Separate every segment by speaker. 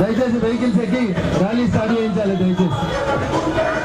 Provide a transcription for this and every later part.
Speaker 1: దయచేసి వెహికల్స్ ఎక్కి rally start చేయించాలి దయచేసి.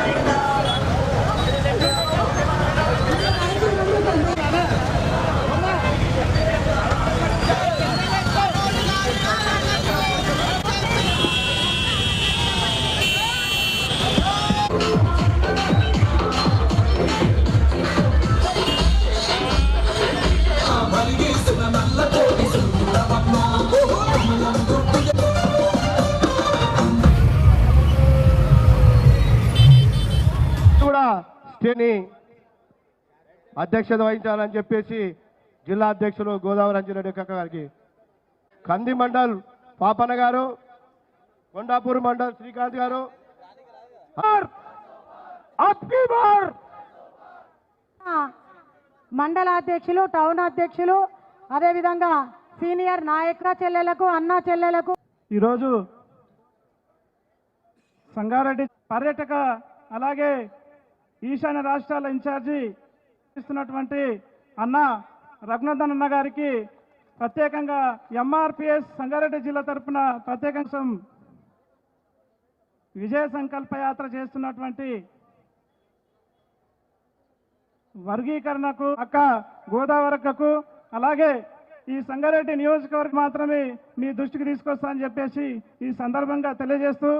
Speaker 2: కూడా స్టేని అధ్యక్షత వహించాలని చెప్పేసి జిల్లా అధ్యక్షులు గోదావరి అంజరెడ్డి కక్క గారికి. కంది మండల్ పాపన్న గారు కొండాపూర్ మండల్ శ్రీకాంత్ గారు!
Speaker 3: మండల అధ్యక్షులు టౌన్ అధ్యక్షులు అదేవిధంగా సీనియర్ నాయక చెల్లెలకు అన్న చెల్లెలకు.
Speaker 4: ఈరోజు సంగారెడ్డి పర్యాటక అలాగే ఈశాన్య రాష్ట్రాల ఇన్ఛార్జి ఇస్తున్నటువంటి అన్న రఘునందన్ అన్న గారికి ప్రత్యేకంగా ఎంఆర్పిఎస్ సంగారెడ్డి జిల్లా తరపున ప్రత్యేకంగా విజయ సంకల్ప యాత్ర చేస్తున్నటువంటి వర్గీకరణకు అక్క గోదావరికకు అలాగే ఈ సంగారెడ్డి నియోజకవర్గం మాత్రమే మీ దృష్టికి తీసుకొస్తానని చెప్పేసి ఈ సందర్భంగా తెలియజేస్తూ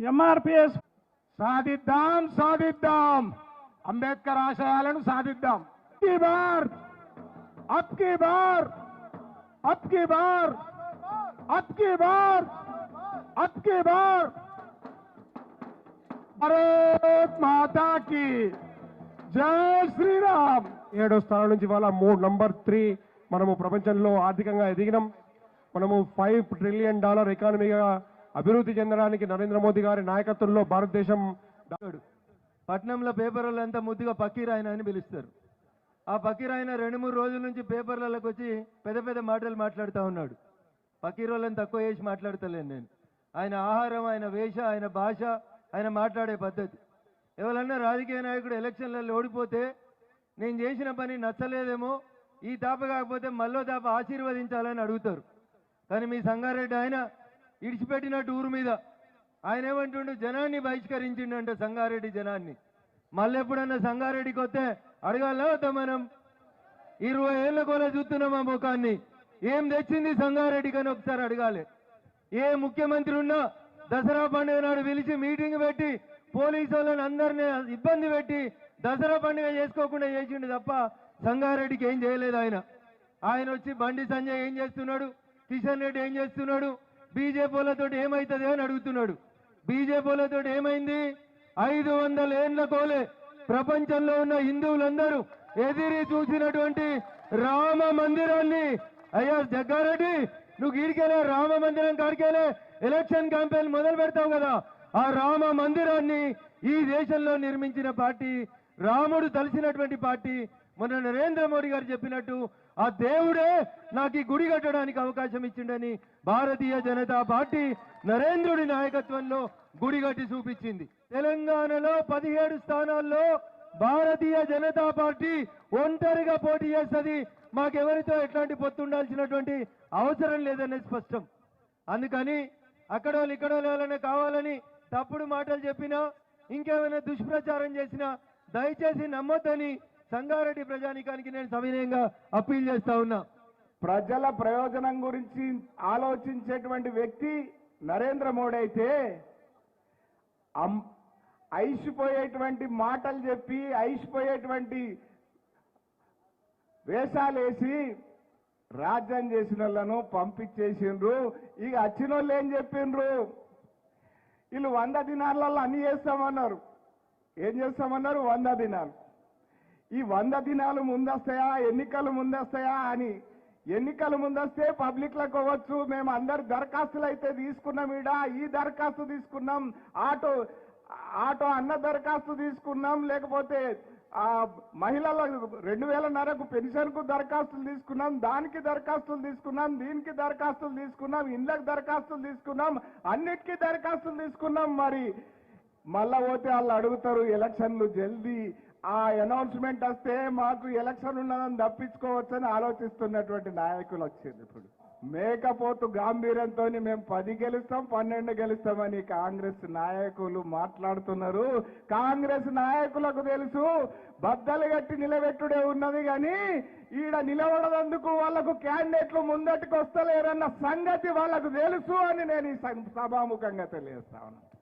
Speaker 4: ఎంఆర్పిఎస్
Speaker 2: సాధిద్దాం సాధిద్దాం. అంబేద్కర్ ఆశయాలను సాధిద్దాం. అబ్కి బార్ అబ్కి బార్ అబ్కి బార్ అబ్కి బార్ అబ్కి బార్. భారత్ మాతాకి జై శ్రీరామ్. ఏడో స్థానం నుంచి వాళ్ళ మూడు నంబర్ త్రీ. మనము ప్రపంచంలో ఆర్థికంగా ఎదిగినాం. మనము ఫైవ్ ట్రిలియన్ డాలర్ ఎకానమీగా అభివృద్ధి చెందడానికి నరేంద్ర మోదీ గారి నాయకత్వంలో భారతదేశం
Speaker 1: పట్నంలో పేపర్లు అంతా ముద్దుగా పక్కీరాయన అని పిలుస్తారు. ఆ పక్కీరాయన రెండు మూడు రోజుల నుంచి పేపర్లలోకి వచ్చి పెద్ద పెద్ద మాటలు మాట్లాడుతూ ఉన్నాడు. పక్కీరోళ్ళని తక్కువ చేసి మాట్లాడతలేను నేను. ఆయన ఆహారం ఆయన వేష ఆయన భాష ఆయన మాట్లాడే పద్ధతి. ఎవరన్నా రాజకీయ నాయకుడు ఎలక్షన్లలో ఓడిపోతే నేను చేసిన పని నచ్చలేదేమో ఈ దాప కాకపోతే మళ్ళో దాప ఆశీర్వదించాలని అడుగుతారు. కానీ మీ సంగారెడ్డి ఆయన ఇడిచిపెట్టినట్టు ఊరు మీద. ఆయన ఏమంటుండు? జనాన్ని బహిష్కరించిండంట సంగారెడ్డి జనాన్ని. మళ్ళీ ఎప్పుడన్నా సంగారెడ్డికి వస్తే అడగాలా మనం? ఇరవై ఏళ్ళ కూడా చూస్తున్నాం ఆ ముఖాన్ని. ఏం తెచ్చింది సంగారెడ్డి కానీ ఒకసారి అడగాలి. ఏ ముఖ్యమంత్రి ఉన్నా దసరా పండుగ నాడు పిలిచి మీటింగ్ పెట్టి పోలీసు వాళ్ళని అందరినీ ఇబ్బంది పెట్టి దసరా పండుగ చేసుకోకుండా చేసిండు తప్ప సంగారెడ్డికి ఏం చేయలేదు ఆయన. ఆయన వచ్చి బండి సంజయ్ ఏం చేస్తున్నాడు? కిషన్ రెడ్డి ఏం చేస్తున్నాడు? బీజేపీలతో ఏమైతుంది అని అడుగుతున్నాడు. బీజేపీలతో ఏమైంది? ఐదు వందల ఏండ్ల కోలే. ప్రపంచంలో ఉన్న హిందువులందరూ ఎదిరి చూసినటువంటి రామ మందిరాన్ని. అయ్యా జగ్గారెడ్డి నువ్వు గీడికెళ్ళే రామ మందిరం కాడికెళ్ళే ఎలక్షన్ క్యాంపెయిన్ మొదలు పెడతావు కదా. ఆ రామ మందిరాన్ని ఈ దేశంలో నిర్మించిన పార్టీ రాముడు తలిసినటువంటి పార్టీ మొన్న నరేంద్ర మోడీ గారు చెప్పినట్టు ఆ దేవుడే నాకు ఈ గుడి కట్టడానికి అవకాశం ఇచ్చిండని భారతీయ జనతా పార్టీ నరేంద్రుడి నాయకత్వంలో గుడి కట్టి చూపించింది. తెలంగాణలో పదిహేడు స్థానాల్లో భారతీయ జనతా పార్టీ ఒంటరిగా పోటీ చేస్తుంది. మాకెవరితో ఎట్లాంటి పొత్తు ఉండాల్సినటువంటి అవసరం లేదనేది స్పష్టం. అందుకని అక్కడ వాళ్ళు ఇక్కడ వాళ్ళు కావాలని తప్పుడు మాటలు చెప్పినా ఇంకేమైనా దుష్ప్రచారం చేసినా దయచేసి నమ్మొద్దని సంగారెడ్డి ప్రజానికానికి నేను సవినయంగా అప్పీల్ చేస్తా ఉన్నా.
Speaker 5: ప్రజల ప్రయోజనం గురించి ఆలోచించేటువంటి వ్యక్తి నరేంద్ర మోడీ అయితే ఐసిపోయేటువంటి మాటలు చెప్పి ఐసిపోయేటువంటి వేషాలేసి రాజ్యం చేసిన వాళ్ళను పంపించేసిండ్రు. ఇక వచ్చిన వాళ్ళు ఏం చెప్పిండ్రు? వీళ్ళు వంద దినాలలో అన్ని చేస్తామన్నారు. ఏం చేస్తామన్నారు? వంద దినాలు. ఈ వంద దినాలు ముందొస్తాయా? ఎన్నికలు ముందొస్తాయా అని. ఎన్నికలు ముందొస్తే పబ్లిక్లకు అవ్వచ్చు. మేము అందరు దరఖాస్తులు అయితే తీసుకున్నాం ఈడ. ఈ దరఖాస్తు తీసుకున్నాం. ఆటో ఆటో అన్న దరఖాస్తు తీసుకున్నాం. లేకపోతే ఆ మహిళల రెండు వేలన్నరకు పెన్షన్కు దరఖాస్తులు తీసుకున్నాం. దానికి దరఖాస్తులు తీసుకున్నాం. దీనికి దరఖాస్తులు తీసుకున్నాం. ఇండ్లకు దరఖాస్తులు తీసుకున్నాం. అన్నిటికీ దరఖాస్తులు తీసుకున్నాం. మరి మళ్ళా పోతే వాళ్ళు అడుగుతారు ఎలక్షన్లు జల్దీ ఆ అనౌన్స్మెంట్ వస్తే మాకు ఎలక్షన్ ఉన్నదని తప్పించుకోవచ్చని ఆలోచిస్తున్నటువంటి నాయకులు వచ్చారు ఇప్పుడు. మేకపోతు గాంభీర్యంతో మేము పది గెలుస్తాం పన్నెండు గెలుస్తామని కాంగ్రెస్ నాయకులు మాట్లాడుతున్నారు. కాంగ్రెస్ నాయకులకు తెలుసు బద్దలు కట్టి నిలబెట్టుడే ఉన్నది కానీ ఈడ నిలబడదందుకు వాళ్ళకు క్యాండిడేట్లు ముందటికి వస్తలేరన్న సంగతి వాళ్ళకు తెలుసు అని నేను ఈ సం- సభాముఖంగా తెలియజేస్తా ఉన్నాను.